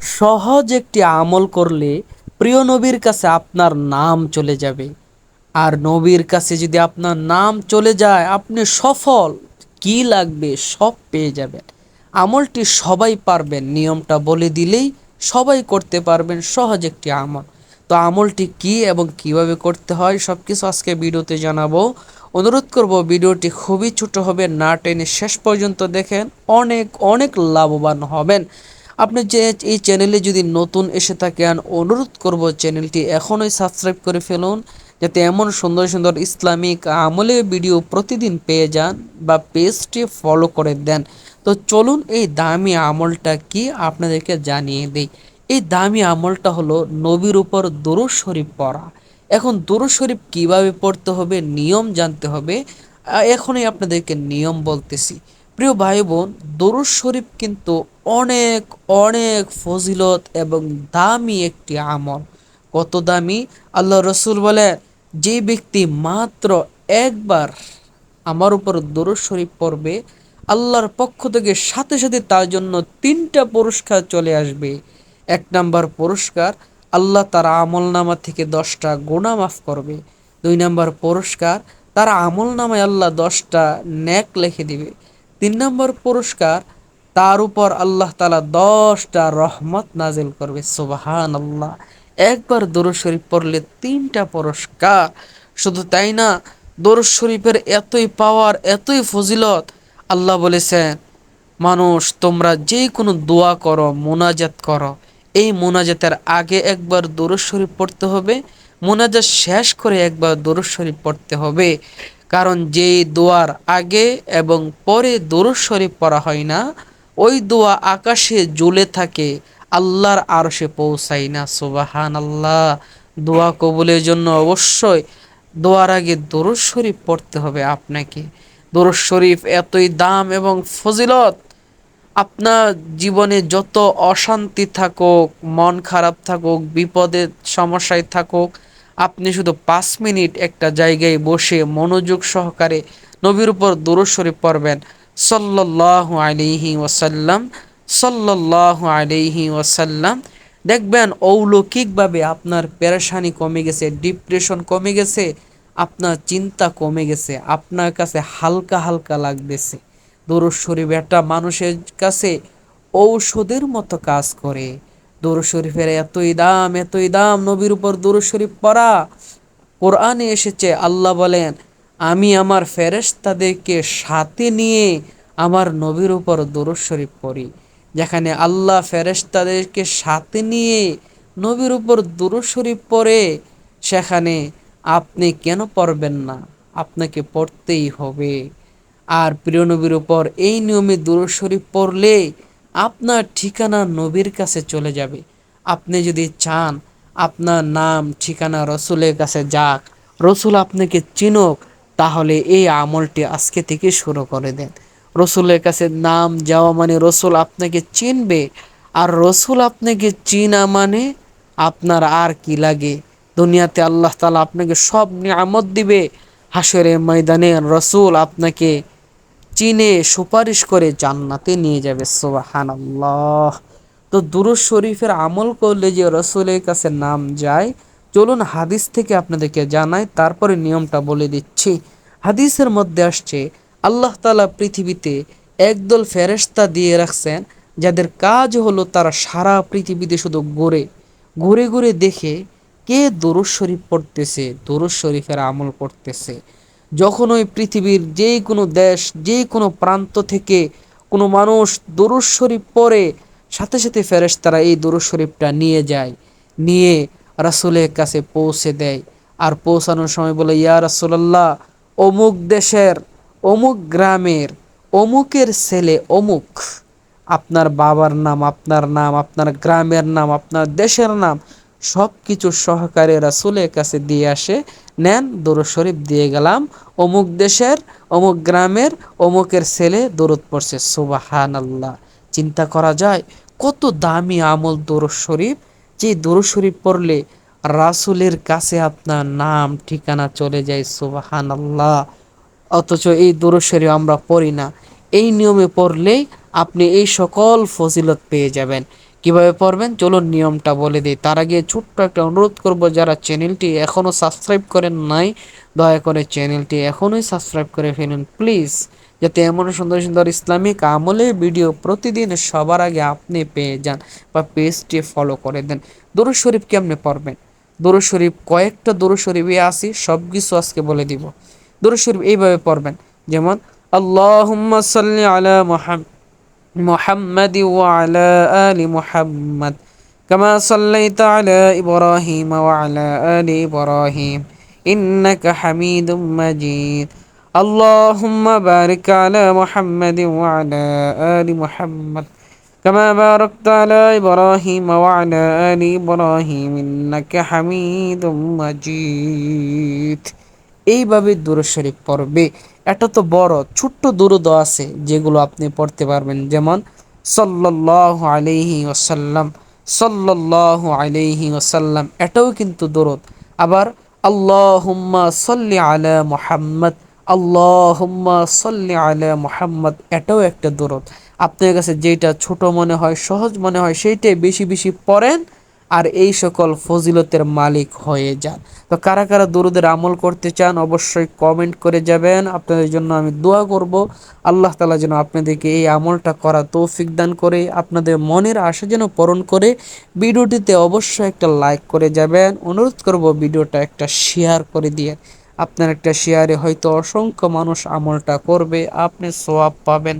সহজ একটি আমল করলে প্রিয় নবীর কাছে আপনার নাম চলে যাবে। আর নবীর কাছে যদি আপনার নাম চলে যায়, আপনি সফল, কি লাগবে সব পেয়ে যাবেন। আমলটি সবাই পারবেন, নিয়মটা বলে দিলেই সবাই করতে পারবেন, সহজ একটি আমল। তো আমলটি কি এবং কীভাবে করতে হয় সব কিছু আজকে ভিডিওতে জানাব। অনুরোধ করব, ভিডিওটি খুবই ছোট হবে, না টেনে শেষ পর্যন্ত দেখেন, অনেক অনেক লাভবান হবেন। আপনি যে এই চ্যানেলে যদি নতুন এসে থাকেন, অনুরোধ করব চ্যানেলটি এখনই সাবস্ক্রাইব করে ফেলুন, যাতে এমন সুন্দর সুন্দর ইসলামিক আমলে ভিডিও প্রতিদিন পেয়ে যান বা পেজটি ফলো করে দেন। তো চলুন এই দামি আমলটা কি আপনাদেরকে জানিয়ে দেই। এই দামি আমলটা হলো নবীর উপর দরুদ শরীফ পড়া। এখন দরুদ শরীফ কীভাবে পড়তে হবে, নিয়ম জানতে হবে। এখনই আপনাদেরকে নিয়ম বলতেছি। প্রিয় ভাই বোন দরুদ শরীফ কিন্তু অনেক অনেক ফজিলত এবং দামি একটি আমল। কত দামি? আল্লাহ রসুল বলে, যে ব্যক্তি মাত্র একবার আমার উপর দরুদ শরীফ পড়বে, আল্লাহর পক্ষ থেকে সাথে সাথে তার জন্য তিনটা পুরস্কার চলে আসবে। এক নাম্বার পুরস্কার, আল্লাহ তার আমল নামা থেকে দশটা গোনা মাফ করবে। দুই নাম্বার পুরস্কার, তার আমল নামায় আল্লাহ দশটা ন্যাক লিখে দিবে। তিন নম্বর পুরস্কার, তার উপর আল্লাহ তালা দশটা রহমত নাজিল করবে। সুবাহান আল্লাহ একবার দরুদ শরীফ পড়লে তিনটা পুরস্কার। শুধু তাই না, দরুদ শরীফের এতই পাওয়ার এতই ফজিলত, আল্লাহ বলেছেন, মানুষ, তোমরা যে কোনো দোয়া করো, মোনাজাত করো। এই মোনাজাতের আগে একবার দরুদ শরীফ পড়তে হবে, মোনাজাত শেষ করে একবার দরুদ শরীফ পড়তে হবে। কারণ যেই দোয়ার আগে এবং পরে দরুদ শরীফ পড়া হয় না, ওই দোয়া আকাশে জ্বলে থাকে, আল্লাহর আরশে পৌঁছাই না সুবাহান আল্লাহ দোয়া কবুলের জন্য অবশ্যই দোয়ার আগে দরুদ শরীফ পড়তে হবে আপনাকে। দরুদ শরীফ এতই দাম এবং ফজিলত, আপনার জীবনে যত অশান্তি থাকুক, মন খারাপ থাকুক, বিপদের সমস্যায় থাকুক আপনি শুধু পাঁচ মিনিট একটা জায়গায় বসে মনোযোগ সহকারে নবীর উপর দরুদ শরীফ পড়বেন। সল্লাহ আলিহি ওয়াসাল্লাম সল্লাহ আলিহি ওয়াসাল্লাম। দেখবেন অলৌকিকভাবে আপনার পেরেশানি কমে গেছে, ডিপ্রেশন কমে গেছে, আপনার চিন্তা কমে গেছে, আপনার কাছে হালকা হালকা লাগতেছে। দরুদ শরীফ একটা মানুষের কাছে ঔষধের মতো কাজ করে। দরুদ শরীফের এতই দাম এতই দাম, নবীর উপর দরুদ শরীফ পড়া। কোরআনে এসেছে, আল্লাহ বলেন, আমি আমার ফেরেশতাদেরকে সাথে নিয়ে আমার নবীর উপর দরুদ শরীফ পড়ি। যেখানে আল্লাহ ফেরেশতাদেরকে সাথে নিয়ে নবীর উপর দরুদ শরীফ পড়ে, সেখানে আপনি কেন পড়বেন না? আপনাকে পড়তেই হবে। আর প্রিয় নবীর উপর এই নিয়মে দরুদ শরীফ পড়লে আপনার ঠিকানা নবীর কাছে চলে যাবে। আপনি যদি চান আপনার নাম, ঠিকানা রসুলের কাছে যাক, রসুল আপনাকে চিনুক, তাহলে এই আমলটি আজকে থেকে শুরু করে দেন। রসুলের কাছে নাম যাওয়া মানে রসুল আপনাকে চিনবে, আর রসুল আপনাকে চিনা মানে আপনার আর কি লাগে। দুনিয়াতে আল্লাহ তালা আপনাকে সব নিয়ামত দিবে। হাসরে ময়দানে রসুল আপনাকে চিনে সুপারিশ করে জান্নাতে নিয়ে যাবে সোবাহান আল্লাহ তো দুরুজ শরীফের আমল করলে যে রসুলের কাছে নাম যায়, চলুন হাদিস থেকে আপনাদেরকে জানাই, তারপরে নিয়মটা বলে দিচ্ছি। হাদিসের মধ্যে আসছে, আল্লাহ তালা পৃথিবীতে একদল ফেরেস্তা দিয়ে রাখছেন, যাদের কাজ হলো তারা সারা পৃথিবীতে শুধু ঘুরে ঘুরে ঘুরে দেখে কে দরুদ শরীফ পড়তেছে, দরুদ শরীফের আমল করতেছে। যখন ওই পৃথিবীর যে কোনো দেশ যে কোনো প্রান্ত থেকে কোনো মানুষ দরুদ শরীফ পড়ে, সাথে সাথে ফেরেস তারা এই দরুদ শরীফটা নিয়ে যায়, নিয়ে রাসুলের কাছে পৌঁছে দেয়। আর পৌঁছানোর সময় বলে, ইয়া রাসুলাল্লাহ, অমুক দেশের, অমুক গ্রামের, অমুকের ছেলে অমুক, আপনার বাবার নাম, আপনার নাম, আপনার গ্রামের নাম, আপনার দেশের নাম সব কিছু সহকারে রাসুলের কাছে দিয়ে আসে নেন, দরুদ শরীফ দিয়ে গেলাম। অমুক দেশের, অমুক গ্রামের, অমুকের ছেলে দরুদ পড়ছে। সুবাহান আল্লাহ চিন্তা করা যায়, কত দামি আমল দরুদ শরীফ। যে দরুদ শরীফ পড়লে রাসুলের কাছে আপনার নাম, ঠিকানা চলে যায় সুবাহান আল্লাহ অথচ এই দরুদ শরীফ আমরা পড়ি না। এই নিয়মে পড়লেই আপনি এই সকল ফজিলত পেয়ে যাবেন। কীভাবে পড়বেন? চলুন নিয়মটা বলে দিই। তার আগে ছোট্ট একটা অনুরোধ করব যারা চ্যানেলটি এখনও সাবস্ক্রাইব করেন নাই, দয়া করে চ্যানেলটি এখনই সাবস্ক্রাইব করে ফেলুন। প্লিজ, যাতে এমন সুন্দর সুন্দর ইসলামিক আমলের ভিডিও প্রতিদিন সবার আগে আপনি পেয়ে যান বা পেজটি ফলো করে দেন। দরুদ শরীফ কেমনে পড়বেন? দরুদ শরীফ কয়েকটা দরুদ শরীফে আসি সব কিছু আজকে বলে দিব। দরুদ শরীফ এইভাবে পড়বেন, যেমন, আল্লাহুম্মা সাল্লি আলা মুহাম্মদ محمد وعلى آل محمد كما صليت على إبراهيم وعلى آل إبراهيم إنك حميد مجيد اللهم بارك على محمد وعلى آل محمد كما باركت على إبراهيم وعلى آل إبراهيم إنك حميد مجيد এইভাবে দুরুদ শরীফ পড়বে এটা তো বড়, ছোট্ট দুরুদ আছে যেগুলো আপনি পড়তে পারবেন। যেমন, সাল্লাল্লাহু আলাইহি ওয়াসাল্লাম, সাল্লাল্লাহু আলাইহি ওয়াসাল্লাম, এটাও কিন্তু দরুদ। আবার, আল্লাহুম্মা সাল্লি আলা মুহাম্মদ, আল্লাহুম্মা সাল্লি আলা মুহাম্মদ, এটাও একটা দরুদ। আপনার কাছে যেটা ছোট মনে হয়, সহজ মনে হয়, সেইটাই বেশি বেশি পড়েন আর এই সকল ফজিলতের মালিক হয়ে যান। তো কারা কারা দরুদের আমল করতে চান অবশ্যই কমেন্ট করে যাবেন। আপনাদের জন্য আমি দোয়া করব। আল্লাহ তালা যেন আপনাদেরকে এই আমলটা করা তৌফিক দান করে, আপনাদের মনের আশা যেন পূরণ করে। ভিডিওটিতে অবশ্যই একটা লাইক করে যাবেন। অনুরোধ করব ভিডিওটা একটা শেয়ার করে দিয়ে। আপনার একটা শেয়ারে হয়তো অসংখ্য মানুষ আমলটা করবে, আপনি সোয়াব পাবেন।